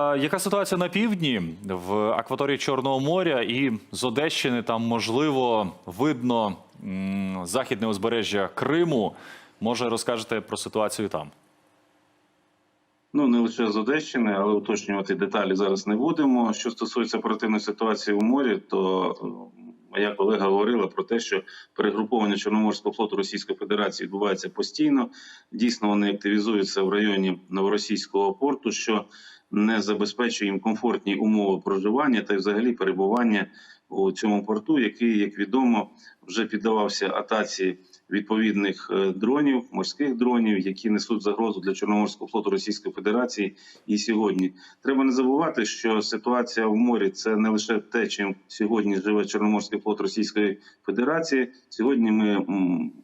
Яка ситуація на півдні в акваторії Чорного моря і з Одещини там можливо видно західне узбережжя Криму? Може розкажете про ситуацію там? Ну не лише з Одещини, але уточнювати деталі зараз не будемо. Що стосується оперативної ситуації у морі, то моя колега говорила про те, що перегруповання Чорноморського флоту Російської Федерації відбувається постійно. Дійсно, вони активізуються в районі новоросійського порту, що не забезпечує їм комфортні умови проживання та й взагалі перебування у цьому порту, який, як відомо, вже піддавався атаці відповідних е, дронів, морських дронів, які несуть загрозу для Чорноморського флоту Російської Федерації. І сьогодні треба не забувати, що ситуація в морі це не лише те, чим сьогодні живе Чорноморський флот Російської Федерації. Сьогодні ми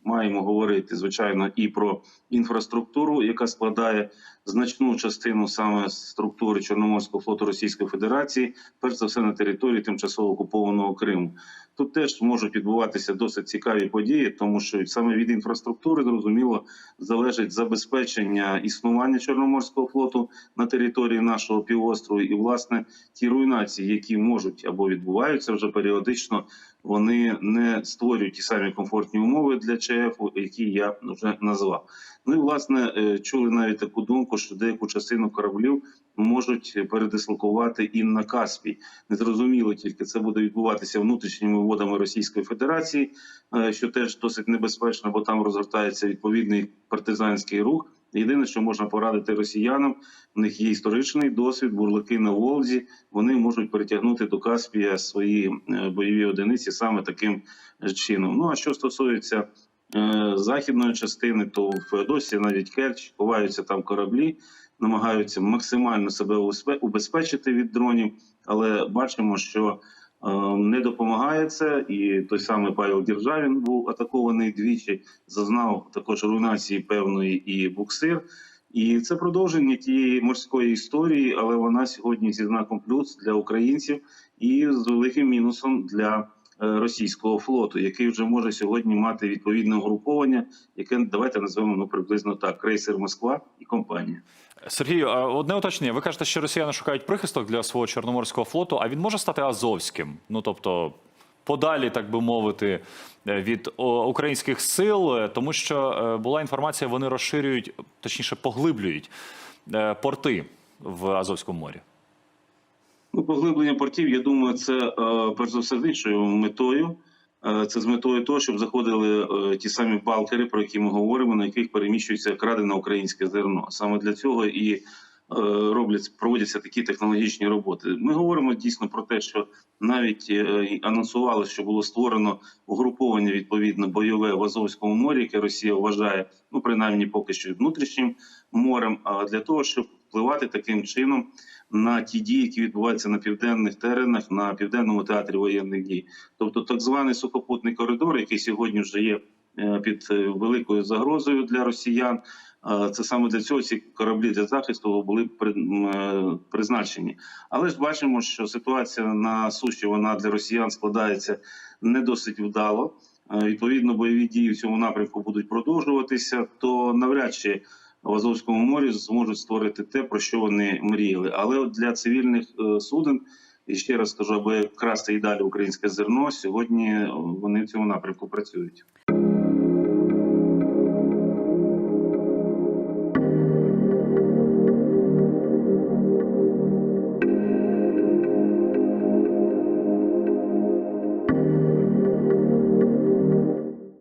маємо говорити звичайно і про інфраструктуру, яка складає значну частину саме структури Чорноморського флоту Російської Федерації, перш за все на території тимчасово окупованого Криму. Тут теж можуть відбуватися досить цікаві події, тому що саме від інфраструктури зрозуміло залежить забезпечення існування Чорноморського флоту на території нашого півострову, і власне ті руйнації, які можуть або відбуваються вже періодично, вони не створюють ті самі комфортні умови для ЧФ, які я вже назвав. Ну і власне е, чули навіть таку думку, що деяку частину кораблів можуть передислокувати і на Каспій. Незрозуміло тільки це буде відбуватися внутрішніми водами Російської Федерації, е, що теж досить небезпечно, бо там розгортається відповідний партизанський рух. Єдине, що можна порадити росіянам, в них є історичний досвід, бурлаки на Волзі. Вони можуть перетягнути до Каспія свої е, бойові одиниці саме таким е, чином. Ну а що стосується західної частини, то в Феодосії навіть Керч ховаються там кораблі, намагаються максимально себе убезпечити від дронів, але бачимо, що е, не допомагає це, і той самий Павел Державін був атакований двічі, зазнав також руйнації певної і буксир. І це продовження тієї морської історії, але вона сьогодні зі знаком плюс для українців і з великим мінусом для російського флоту, який вже може сьогодні мати відповідне угруповання, яке давайте назвемо ну приблизно так: крейсер Москва і компанія. Сергію, одне уточнення. Ви кажете, що росіяни шукають прихисток для свого чорноморського флоту, а він може стати азовським? Ну тобто. Подалі, так би мовити, е, від українських сил, е, тому що е, була інформація, вони розширюють, точніше, поглиблюють е, порти в Азовському морі. Ну, поглиблення портів, я думаю, це е, перш за все з іншою метою. Е, Це з метою того, щоб заходили е, ті самі балкери, про які ми говоримо, на яких переміщується крадене українське зерно. Саме для цього і роблять проводяться такі технологічні роботи. Ми говоримо дійсно про те, що навіть анонсували, що було створено угруповання відповідно бойове в Азовському морі, яке Росія вважає, ну принаймні поки що внутрішнім морем. А для того, щоб впливати таким чином на ті дії, які відбуваються на південних теренах, на південному театрі воєнних дій, тобто так званий сухопутний коридор, який сьогодні вже є е, під е, великою загрозою для росіян. Е, Це саме для цього ці кораблі для захисту були призначені. Але ж бачимо, що ситуація на суші вона для росіян складається не досить вдало. Відповідно, бойові дії в цьому напрямку будуть продовжуватися, то навряд чи в Азовському морі зможуть створити те, про що вони мріяли. Але для цивільних е, суден, і ще раз кажу, аби красти і далі українське зерно, сьогодні е, вони в цьому напрямку працюють.